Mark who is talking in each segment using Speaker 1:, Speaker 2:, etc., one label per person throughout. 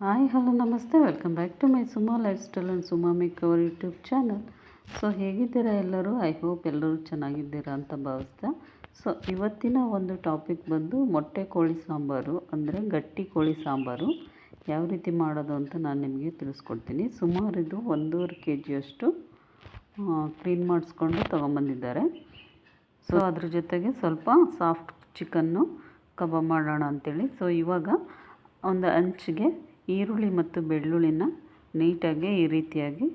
Speaker 1: Hi, hello, ನಮಸ್ತೆ. Welcome back to my Suma lifestyle and Suma makeover YouTube channel so ಹೇಗಿದ್ದೀರಾ ಎಲ್ಲರೂ? I hope ಎಲ್ಲರೂ ಚೆನ್ನಾಗಿದ್ದೀರಾ ಅಂತ ಭಾವಿಸ್ತಾ. ಸೊ ಇವತ್ತಿನ ಒಂದು ಟಾಪಿಕ್ ಬಂದು ಮೊಟ್ಟೆ ಕೋಳಿ ಸಾಂಬಾರು, ಅಂದರೆ ಗಟ್ಟಿ ಕೋಳಿ ಸಾಂಬಾರು. ಯಾವ ರೀತಿ ಮಾಡೋದು ಅಂತ ನಾನು ನಿಮಗೆ ತಿಳಿಸ್ಕೊಡ್ತೀನಿ. ಸುಮಾರು ಇದು ಒಂದೂವರೆ ಕೆ ಜಿಯಷ್ಟು ಕ್ಲೀನ್ ಮಾಡಿಸ್ಕೊಂಡು ತೊಗೊಂಬಂದಿದ್ದಾರೆ. ಸೊ ಅದ್ರ ಜೊತೆಗೆ ಸ್ವಲ್ಪ ಸಾಫ್ಟ್ ಚಿಕನ್ನು ಕಬಾಬ್ ಮಾಡೋಣ ಅಂಥೇಳಿ ಸೊ ಇವಾಗ ಒಂದು ಹಂಚಿಗೆ ಈರುಳ್ಳಿ ಮತ್ತು ಬೆಳ್ಳುಳ್ಳಿನ ನೀಟಾಗಿ ಈ ರೀತಿಯಾಗಿ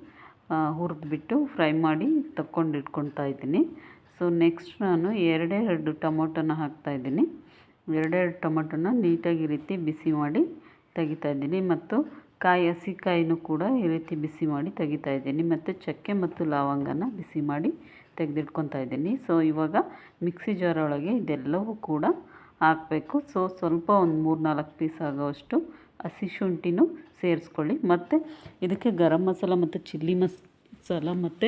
Speaker 1: ಹುರಿದ್ಬಿಟ್ಟು ಫ್ರೈ ಮಾಡಿ ತಕ್ಕೊಂಡು ಇಟ್ಕೊಳ್ತಾ ಇದ್ದೀನಿ. ಸೊ ನೆಕ್ಸ್ಟ್ ನಾನು ಎರಡೆರಡು ಟೊಮೊಟೊನ ಹಾಕ್ತಾಯಿದ್ದೀನಿ ಎರಡೆರಡು ಟೊಮೊಟೊನ ನೀಟಾಗಿ ಈ ರೀತಿ ಬಿಸಿ ಮಾಡಿ ತೆಗಿತಾ ಇದ್ದೀನಿ. ಮತ್ತು ಕಾಯಿ, ಹಸಿಕಾಯಿನೂ ಕೂಡ ಈ ರೀತಿ ಬಿಸಿ ಮಾಡಿ ತೆಗಿತಾ ಇದ್ದೀನಿ. ಮತ್ತು ಚಕ್ಕೆ ಮತ್ತು ಲವಂಗನ ಬಿಸಿ ಮಾಡಿ ತೆಗೆದಿಟ್ಕೊತಾ ಇದ್ದೀನಿ. ಸೊ ಇವಾಗ ಮಿಕ್ಸಿ ಜಾರೊಳಗೆ ಇದೆಲ್ಲವೂ ಕೂಡ ಹಾಕಬೇಕು. ಸೊ ಸ್ವಲ್ಪ ಒಂದು ಮೂರು ನಾಲ್ಕು ಪೀಸ್ ಆಗೋವಷ್ಟು ಹಸಿ ಶುಂಠಿನೂ ಸೇರಿಸ್ಕೊಳ್ಳಿ. ಮತ್ತು ಇದಕ್ಕೆ ಗರಂ ಮಸಾಲ ಮತ್ತು ಚಿಲ್ಲಿ ಮಸಾಲ ಮತ್ತು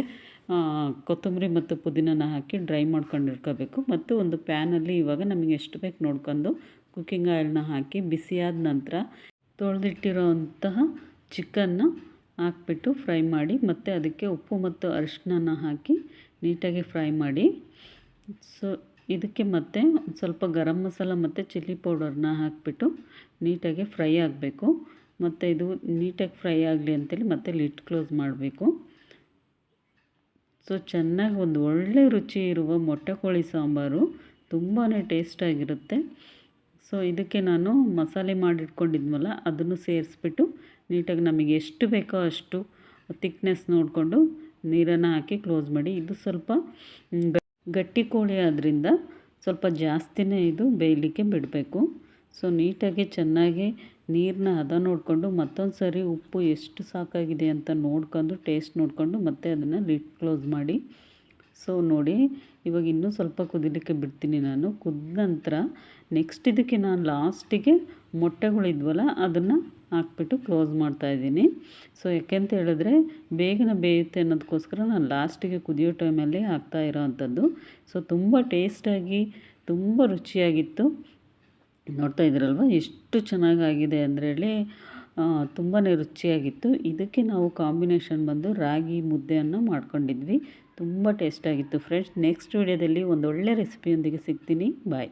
Speaker 1: ಕೊತ್ತಂಬರಿ ಮತ್ತು ಪುದೀನನ ಹಾಕಿ ಡ್ರೈ ಮಾಡ್ಕೊಂಡು ಇಟ್ಕೋಬೇಕು. ಮತ್ತು ಒಂದು ಪ್ಯಾನಲ್ಲಿ ಇವಾಗ ನಮಗೆ ಎಷ್ಟು ಬೇಕು ನೋಡ್ಕೊಂಡು ಕುಕ್ಕಿಂಗ್ ಆಯಿಲ್ನ ಹಾಕಿ ಬಿಸಿಯಾದ ನಂತರ ತೊಳೆದಿಟ್ಟಿರೋಂತಹ ಚಿಕನ್ನ ಹಾಕ್ಬಿಟ್ಟು ಫ್ರೈ ಮಾಡಿ, ಮತ್ತು ಅದಕ್ಕೆ ಉಪ್ಪು ಮತ್ತು ಅರಿಶಿನ ಹಾಕಿ ನೀಟಾಗಿ ಫ್ರೈ ಮಾಡಿ. ಸೊ ಇದಕ್ಕೆ ಮತ್ತೆ ಸ್ವಲ್ಪ ಗರಂ ಮಸಾಲ ಮತ್ತು ಚಿಲ್ಲಿ ಪೌಡರ್ನ ಹಾಕಿಬಿಟ್ಟು ನೀಟಾಗಿ ಫ್ರೈ ಆಗಬೇಕು. ಮತ್ತು ಇದು ನೀಟಾಗಿ ಫ್ರೈ ಆಗಲಿ ಅಂತೇಳಿ ಮತ್ತೆ ಲಿಟ್ ಕ್ಲೋಸ್ ಮಾಡಬೇಕು. ಸೊ, ಚೆನ್ನಾಗಿ ಒಂದು ಒಳ್ಳೆ ರುಚಿ ಇರುವ ಮೊಟ್ಟೆ ಕೋಳಿ ಸಾಂಬಾರು ತುಂಬಾ ಟೇಸ್ಟಾಗಿರುತ್ತೆ ಸೊ, ಇದಕ್ಕೆ ನಾನು ಮಸಾಲೆ ಮಾಡಿಟ್ಕೊಂಡಿದ್ವಲ್ಲ ಅದನ್ನು ಸೇರಿಸ್ಬಿಟ್ಟು ನೀಟಾಗಿ ನಮಗೆ ಎಷ್ಟು ಬೇಕೋ ಅಷ್ಟು ತಿಕ್ನೆಸ್ ನೋಡಿಕೊಂಡು ನೀರನ್ನು ಹಾಕಿ ಕ್ಲೋಸ್ ಮಾಡಿ. ಇದು ಸ್ವಲ್ಪ ಗಟ್ಟಿ ಕೋಳಿ ಆದ್ದರಿಂದ ಸ್ವಲ್ಪ ಜಾಸ್ತಿನೇ ಇದು ಬೇಯಲಿಕ್ಕೆ ಬಿಡಬೇಕು. ಸೊ, ನೀಟಾಗಿ ಚೆನ್ನಾಗಿ ನೀರನ್ನ ಹದ ನೋಡಿಕೊಂಡು ಮತ್ತೊಂದು ಸರಿ ಉಪ್ಪು ಎಷ್ಟು ಸಾಕಾಗಿದೆ ಅಂತ ನೋಡ್ಕೊಂಡು, ಟೇಸ್ಟ್ ನೋಡಿಕೊಂಡು ಮತ್ತೆ ಅದನ್ನು ಲಿಡ್ ಕ್ಲೋಸ್ ಮಾಡಿ. ಸೊ, ನೋಡಿ, ಇವಾಗ ಇನ್ನೂ ಸ್ವಲ್ಪ ಕುದಿಲಿಕ್ಕೆ ಬಿಡ್ತೀನಿ ನಾನು. ಕುದ್ದ ನಂತರ ನೆಕ್ಸ್ಟ್ ಇದಕ್ಕೆ ನಾನು ಲಾಸ್ಟಿಗೆ ಮೊಟ್ಟೆಗಳಿದ್ವಲ್ಲ, ಅದನ್ನು ಹಾಕ್ಬಿಟ್ಟು ಕ್ಲೋಸ್ ಮಾಡ್ತಾಯಿದ್ದೀನಿ ಸೊ ಯಾಕೆಂತ ಹೇಳಿದ್ರೆ ಬೇಗನೆ ಬೇಯುತ್ತೆ ಅನ್ನೋದಕ್ಕೋಸ್ಕರ ನಾನು ಲಾಸ್ಟಿಗೆ ಕುದಿಯೋ ಟೈಮಲ್ಲಿ ಹಾಕ್ತಾ ಇರೋ ಅಂಥದ್ದು. ಸೊ ತುಂಬ ಟೇಸ್ಟಾಗಿ ತುಂಬ ರುಚಿಯಾಗಿತ್ತು. ನೋಡ್ತಾ ಇದ್ದೀರಲ್ವ? ಎಷ್ಟು ಚೆನ್ನಾಗಾಗಿದೆ ಅಂದರೆ ಹೇಳಿ ತುಂಬಾ ರುಚಿಯಾಗಿತ್ತು. ಇದಕ್ಕೆ ನಾವು ಕಾಂಬಿನೇಷನ್ ಬಂದು ರಾಗಿ ಮುದ್ದೆಯನ್ನು ಮಾಡ್ಕೊಂಡಿದ್ವಿ. ತುಂಬ ಟೇಸ್ಟಾಗಿತ್ತು ಫ್ರೆಂಡ್ಸ್ ನೆಕ್ಸ್ಟ್ ವೀಡಿಯೋದಲ್ಲಿ ಒಳ್ಳೆ ರೆಸಿಪಿಯೊಂದಿಗೆ ಸಿಗ್ತೀನಿ. ಬಾಯ್